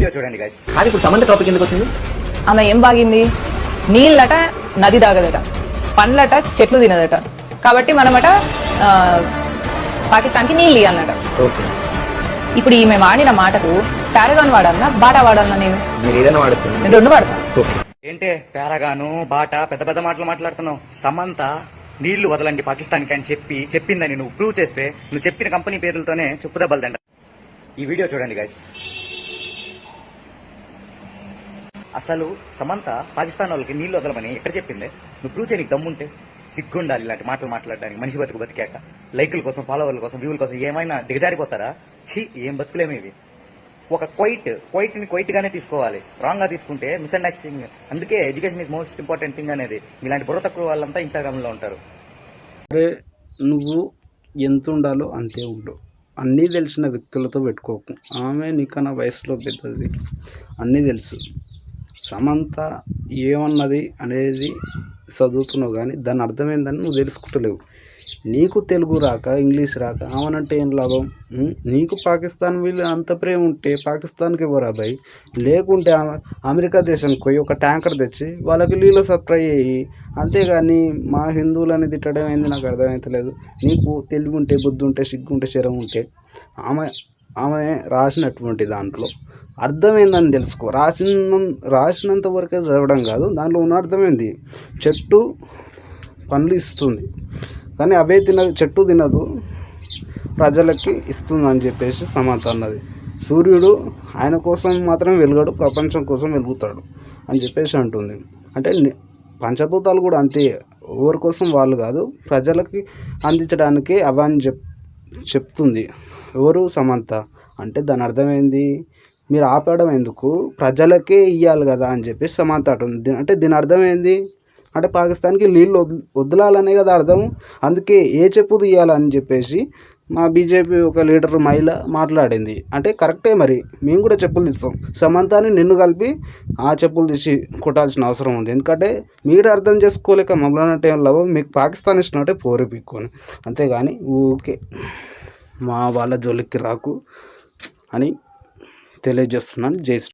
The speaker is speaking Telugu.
వీడియో చూడండి గైస్ కానీ ఇప్పుడు సమంత టాపిక్ ఎందుకు వచ్చింది? ఆమె ఏం బాగింది? నీళ్ళట నది తాగదట. పండ్లట చెట్లు తినదట. కాబట్టి మనమట ఆ, పాకిస్తాన్కి నీళ్ళు ఇవ్వాలన్నట ఓకే. ఇప్పుడు ఈమె వాడిన మాటకు పారగాన్ వాడన్నా బాటా వాడన్నా నేను? మీరు ఏదైనా వాడచ్చు నేను రెండు వాడతాను ఓకే. ఏంటే పేరగాను బాట పెద్ద పెద్ద మాటలు మాట్లాడుతున్నావు? సమంత నీళ్ళు వదలండి పాకిస్తాన్కి అని చెప్పి చెప్పిందని నువ్వు ప్రూవ్ చేస్తే నువ్వు చెప్పిన కంపెనీ పేర్లతోనే చెప్పు దెబ్బలు తింటా ఈ వీడియో చూడండి గైస్ అసలు సమంత పాకిస్తాన్ వాళ్ళకి నీళ్ళు వదలమని ఎక్కడ చెప్పింది? నువ్వు ప్రూవ్ చేయడానికి దమ్ముంటే సిగ్గుండాలి ఇలాంటి మాటలు మాట్లాడడానికి మనిషి బతుకు బతికాక. లైకుల కోసం ఫాలోవర్ల కోసం వ్యూల కోసం ఏమైనా దిగజారిపోతారా? ఛీ ఏం బతుకులేమి ఇవి. ఒక క్వైట్ క్వైట్ని క్వైట్ గానే తీసుకోవాలి. రాంగ్గా తీసుకుంటే మిస్అండర్స్టాండింగ్ అందుకే education is most important thing అనేది. ఇలాంటి బుర్ర తక్కువ వాళ్ళంతా ఇన్స్టాగ్రామ్లో ఉంటారు. అరే నువ్వు ఎంత ఉండాలో అంతే ఉండు. అన్నీ తెలిసిన వ్యక్తులతో పెట్టుకోకు. ఆమె నీకన్నా వయసులో పెద్దది. అన్నీ తెలుసు. సమంత ఏమన్నది అనేది చదువుతున్నావు కానీ దాని అర్థమైందని నువ్వు తెలుసుకుంటలేవు. నీకు తెలుగు రాక ఇంగ్లీష్ రాక ఆమెనంటే ఏం లాభం? నీకు పాకిస్తాన్ వీళ్ళు అంత ప్రేమ ఉంటే పాకిస్తాన్కి పోరాబాయి లేకుంటే ఆమె అమెరికా దేశానికి పోయి ఒక ట్యాంకర్ తెచ్చి వాళ్ళకి నీళ్ళు సప్లై అయ్యి అంతేగాని మా హిందువులని తిట్టడం ఏంది నాకు అర్థమవుతలేదు నీకు తెలివి ఉంటే బుద్ధి ఉంటే సిగ్గు ఉంటే శరం ఉంటే ఆమె ఆమె రాసినటువంటి దాంట్లో అర్థమైందని తెలుసుకో. రాసిన రాసినంత వరకే చదవడం కాదు దాంట్లో ఉన్న అర్థమైంది చెట్టు పండ్లు ఇస్తుంది. కానీ అవే తినదు చెట్టు తినదు ప్రజలకి ఇస్తుంది అని చెప్పేసి సమాత అన్నది. సూర్యుడు ఆయన కోసం మాత్రం వెలుగడు ప్రపంచం కోసం వెలుగుతాడు అని చెప్పేసి అంటుంది. అంటే పంచభూతాలు కూడా అంతే. ఎవరి కోసం వాళ్ళు కాదు ప్రజలకి అందించడానికి అవని చెప్ చెప్తుంది. ఎవరు సమంత? అంటే దాని అర్థమైంది మీరు ఆపడం ఎందుకు? ప్రజలకే ఇవ్వాలి కదా అని చెప్పి సమంత అంటుంది అంటే దీని అర్థమైంది అంటే పాకిస్తాన్కి నీళ్ళు వద్ వదలాలనే కదా అర్థం. అందుకే ఏ చెప్పు తీయాలని చెప్పేసి మా బీజేపీ ఒక లీడర్ మహిళ మాట్లాడింది. అంటే కరెక్టే మరి. మేము కూడా చెప్పులు తీస్తాం. సమంతాన్ని నిన్ను కలిపి ఆ చెప్పులు తీసి కొట్టాల్సిన అవసరం ఉంది. ఎందుకంటే మీరు అర్థం చేసుకోలేక మమ్మల్ని అంటే ఏం లాభం? మీకు పాకిస్తాన్ ఇచ్చినట్టే పోరు పిక్కుని. అంతేగాని ఊకే మా వాళ్ళ జోలికి రాకు అని తెలియజేస్తున్నాను. జై